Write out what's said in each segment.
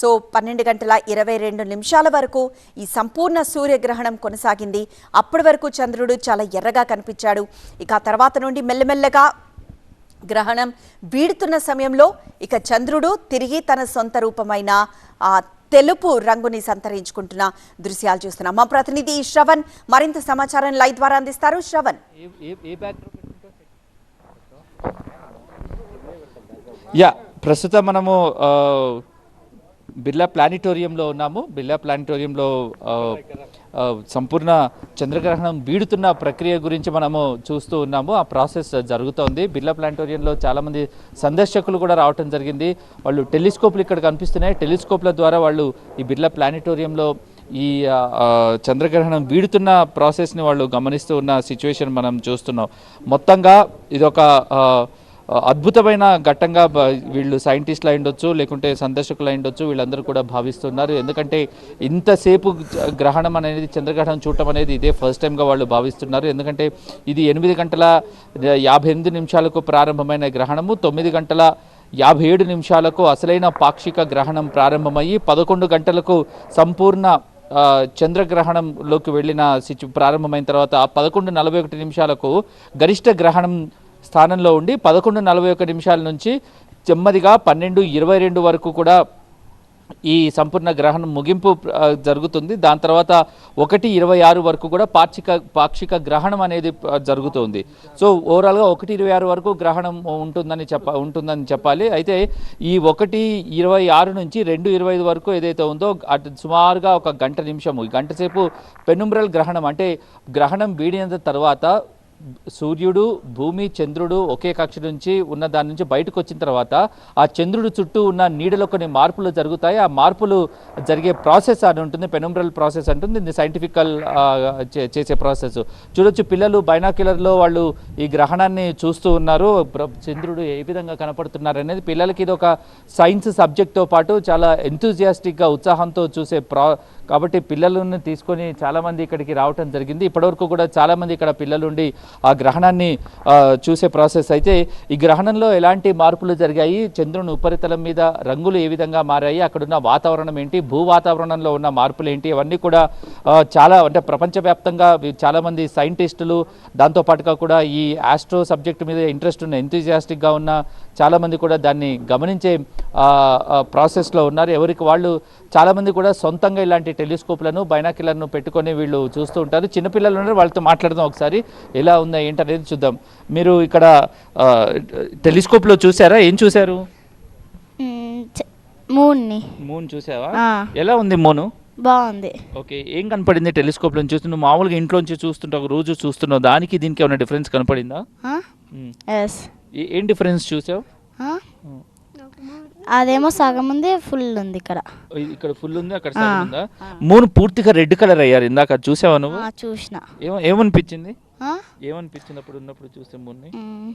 So పన్నెండు గంటల ఇరవై రెండు నిమిషాల వరకు ఈ సంపూర్ణ సూర్యగ్రహణం కొనసాగింది. అప్పటి వరకు చంద్రుడు చాలా ఎర్రగా కనిపించాడు. ఇక ఆ తర్వాత నుండి మెల్లమెల్లగా గ్రహణం వీడుతున్న సమయంలో ఇక చంద్రుడు తిరిగి తన సొంత రూపమైన ఆ తెలుపు రంగుని సంతరించుకుంటున్న దృశ్యాలు చూస్తున్నాం. మా ప్రతినిధి శ్రవణ్ మరింత సమాచారం లైవ్ ద్వారా అందిస్తారు. శ్రవణ్. యా ప్రస్తుతం మనము బిర్లా ప్లానిటోరియంలో ఉన్నాము. బిర్లా ప్లానిటోరియంలో సంపూర్ణ చంద్రగ్రహణం వీడుతున్న ప్రక్రియ గురించి మనము చూస్తూ ఉన్నాము. ఆ ప్రాసెస్ జరుగుతోంది. బిర్లా ప్లానిటోరియంలో చాలామంది సందర్శకులు కూడా రావటం జరిగింది. వాళ్ళు టెలిస్కోప్లు ఇక్కడ కనిపిస్తున్నాయి. టెలిస్కోప్ల ద్వారా వాళ్ళు ఈ బిర్లా ప్లానిటోరియంలో ఈ చంద్రగ్రహణం వీడుతున్న ప్రాసెస్ని వాళ్ళు గమనిస్తూ ఉన్న సిచ్యువేషన్ మనం చూస్తున్నాం. మొత్తంగా ఇదొక అద్భుతమైన ఘట్టంగా వీళ్ళు సైంటిస్టులు అయిండొచ్చు లేకుంటే సందర్శకులు అయిండొచ్చు వీళ్ళందరూ కూడా భావిస్తున్నారు. ఎందుకంటే ఇంతసేపు గ్రహణం అనేది చంద్రగ్రహణం చూడటం అనేది ఇదే ఫస్ట్ టైంగా వాళ్ళు భావిస్తున్నారు. ఎందుకంటే ఇది ఎనిమిది గంటల యాభై ఎనిమిది నిమిషాలకు ప్రారంభమైన గ్రహణము తొమ్మిది గంటల యాభై ఏడు నిమిషాలకు అసలైన పాక్షిక గ్రహణం ప్రారంభమయ్యి పదకొండు గంటలకు సంపూర్ణ చంద్రగ్రహణంలోకి వెళ్ళిన సిచు ప్రారంభమైన తర్వాత పదకొండు నలభై ఒకటి నిమిషాలకు గరిష్ట గ్రహణం స్థానంలో ఉండి పదకొండు నలభై ఒక నిమిషాల నుంచి నెమ్మదిగా పన్నెండు ఇరవై రెండు వరకు కూడా ఈ సంపూర్ణ గ్రహణం ముగింపు జరుగుతుంది. దాని తర్వాత ఒకటి ఇరవై ఆరు వరకు కూడా పాక్షిక పాక్షిక గ్రహణం అనేది జరుగుతుంది. సో ఓవరాల్గా ఒకటి ఇరవై ఆరు వరకు గ్రహణం ఉంటుందని చెప్ప ఉంటుందని చెప్పాలి. అయితే ఈ ఒకటి ఇరవై ఆరు నుంచి రెండు ఇరవై ఐదు వరకు ఏదైతే ఉందో అటు సుమారుగా ఒక గంట నిమిషము ఈ గంట సేపు పెనుమ్రల్ గ్రహణం అంటే గ్రహణం వీడిన తర్వాత సూర్యుడు భూమి చంద్రుడు ఒకే కక్ష నుంచి ఉన్న దాని నుంచి బయటకు వచ్చిన తర్వాత ఆ చంద్రుడు చుట్టూ ఉన్న నీడలో కొన్ని మార్పులు జరుగుతాయి. ఆ మార్పులు జరిగే ప్రాసెస్ అని ఉంటుంది పెనుమ్రల్ ప్రాసెస్ అంటుంది. ఇది సైంటిఫికల్ చేసే ప్రాసెస్. చూడొచ్చు పిల్లలు బైనాక్యులర్లో వాళ్ళు ఈ గ్రహణాన్ని చూస్తూ ఉన్నారు. చంద్రుడు ఏ విధంగా కనపడుతున్నారు అనేది పిల్లలకి ఇది ఒక సైన్స్ సబ్జెక్ట్తో పాటు చాలా ఎంతూజియాస్టిక్గా ఉత్సాహంతో చూసే ప్రా కాబట్టి పిల్లలను తీసుకొని చాలామంది ఇక్కడికి రావటం జరిగింది. ఇప్పటివరకు కూడా చాలామంది ఇక్కడ పిల్లలుండి ఆ గ్రహణాన్ని చూసే ప్రాసెస్ అయితే ఈ గ్రహణంలో ఎలాంటి మార్పులు జరిగాయి? చంద్రుని ఉపరితలం మీద రంగులు ఏ విధంగా మారాయి? అక్కడున్న వాతావరణం ఏంటి? భూ వాతావరణంలో ఉన్న మార్పులు ఏంటి? అవన్నీ కూడా చాలా అంటే ప్రపంచవ్యాప్తంగా చాలామంది సైంటిస్టులు దాంతోపాటుగా కూడా ఈ ఆస్ట్రో సబ్జెక్ట్ మీద ఇంట్రెస్ట్ ఉన్న ఎంతూజియాస్టిక్గా ఉన్న చాలామంది కూడా దాన్ని గమనించే ప్రాసెస్లో ఉన్నారు. ఎవరికి వాళ్ళు చాలామంది కూడా సొంతంగా ఇలాంటి టెలిస్కోప్లను బైనాకిలర్ను పెట్టుకొని వీళ్ళు చూస్తూ ఉంటారు. చిన్నపిల్లలు ఉన్నారు వాళ్ళతో మాట్లాడదాం ఒకసారి. ఎలా ఉందా ఏంటనేది చూద్దాం. మీరు ఇక్కడ టెలిస్కోప్లో చూసారా? ఏం చూశారు? మూన్ని. మూన్ చూసావా? ఎలా ఉంది మూను? బాగుంది. ఓకే ఏం కనపడింది టెలిస్కోప్లో? చూసి నువ్వు మామూలుగా ఇంట్లోంచి చూస్తుంటావు రోజు చూస్తున్నావు. దానికి దీనికి ఏమైనా డిఫరెన్స్ కనపడిందా. ఎస్ ఏం డిఫరెన్స్ చూసావు? అదేమో సగం ఉంది ఫుల్ ఉంది ఇక్కడ. ఇక్కడ ఫుల్ ఉంది అక్కడ సగం ఉందా? మూన్ పూర్తిగా రెడ్ కలర్ అయ్యారు ఇందాక చూసావా నువ్వు? చూసిన. ఏమ ఏమనిపించింది? ఏమనిపించింది అప్పుడు ఉన్నప్పుడు చూస్తే మూన్ని? మ్మ్.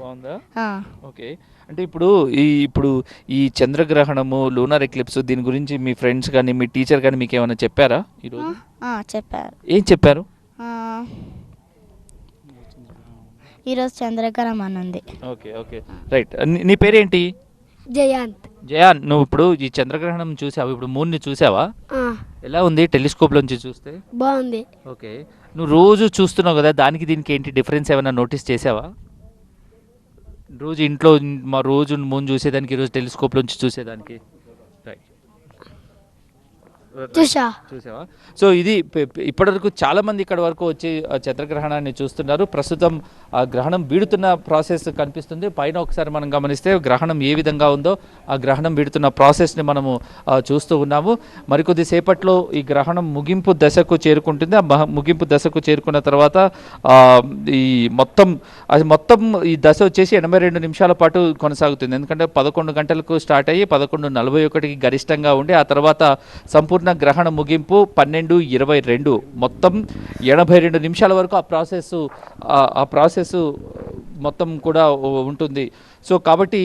బాగుందా? ఓకే. అంటే ఇప్పుడు ఈ ఇప్పుడు ఈ చంద్రగ్రహణము లూనర్ ఎక్లిప్స్ దీని గురించి మీ ఫ్రెండ్స్ కానీ మీ టీచర్ కానీ మీకు ఏమైనా చెప్పారా ఈరోజు చెప్పారు. ఏం చెప్పారు? ఈరోజు చంద్రగ్రహణం అని ఉంది ఓకే ఓకే. రైట్. నీ- నీ పేరేంటి? జయాంత్. జయాన్ నువ్వు ఇప్పుడు ఈ చంద్రగ్రహణం చూసావు? ఇప్పుడు మూన్ని చూసావా? ఆ, ఎలా ఉంది టెలిస్కోప్లోంచి చూస్తే? బాగుంది. ఓకే. నువ్వు రోజు చూస్తున్నావు కదా దానికి దీనికి ఏంటి డిఫరెన్స్ ఏమైనా నోటీస్ చేసావా? రోజు ఇంట్లో మా రోజు మూన్ చూసేదానికి ఈరోజు టెలిస్కోప్లోంచి చూసేదానికి. రైట్ చూసా చూసావా? సో ఇది ఇప్పటివరకు చాలా మంది ఇక్కడ వరకు వచ్చి చంద్రగ్రహణాన్ని చూస్తున్నారు. ప్రస్తుతం ఆ గ్రహణం వీడుతున్న ప్రాసెస్ కనిపిస్తుంది. పైన ఒకసారి మనం గమనిస్తే గ్రహణం ఏ విధంగా ఉందో ఆ గ్రహణం వీడుతున్న ప్రాసెస్ని మనము చూస్తూ ఉన్నాము. మరికొద్ది సేపట్లో ఈ గ్రహణం ముగింపు దశకు చేరుకుంటుంది. ఆ ముగింపు దశకు చేరుకున్న తర్వాత ఈ మొత్తం అది మొత్తం ఈ దశ వచ్చేసి ఎనభై రెండు నిమిషాల పాటు కొనసాగుతుంది. ఎందుకంటే పదకొండు గంటలకు స్టార్ట్ అయ్యి పదకొండు నలభై ఒకటికి గరిష్టంగా ఉండి ఆ తర్వాత సంపూర్ణ గ్రహణ ముగింపు పన్నెండు ఇరవై రెండు. మొత్తం ఎనభై రెండు నిమిషాల వరకు ఆ ప్రాసెస్ ఆ ప్రాసెస్ మొత్తం కూడా ఉంటుంది. సో కాబట్టి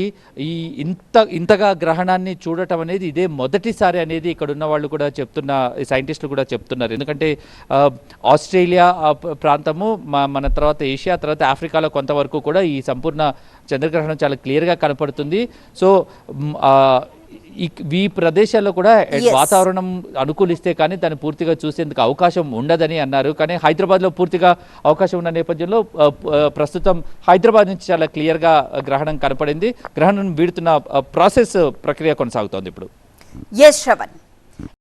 ఈ ఇంత ఇంతగా గ్రహణాన్ని చూడటం అనేది ఇదే మొదటిసారి అనేది ఇక్కడ ఉన్న వాళ్ళు కూడా చెప్తున్న సైంటిస్టులు కూడా చెప్తున్నారు. ఎందుకంటే ఆస్ట్రేలియా ప్రాంతము మన తర్వాత ఏషియా తర్వాత ఆఫ్రికాలో కొంతవరకు కూడా ఈ సంపూర్ణ చంద్రగ్రహణం చాలా క్లియర్గా కనపడుతుంది. సో ఈ ప్రదేశాల్లో కూడా. వాతావరణం అనుకూలిస్తే కానీ దాన్ని పూర్తిగా చూసేందుకు అవకాశం ఉండదని అన్నారు. కానీ హైదరాబాద్లో పూర్తిగా అవకాశం ఉన్న నేపథ్యంలో ప్రస్తుతం హైదరాబాద్ నుంచి చాలా క్లియర్గా గ్రహణం కనపడింది. గ్రహణం వీడుతున్న ప్రాసెస్ ప్రక్రియ కొనసాగుతోంది ఇప్పుడు. ఎస్ శ్రవణ్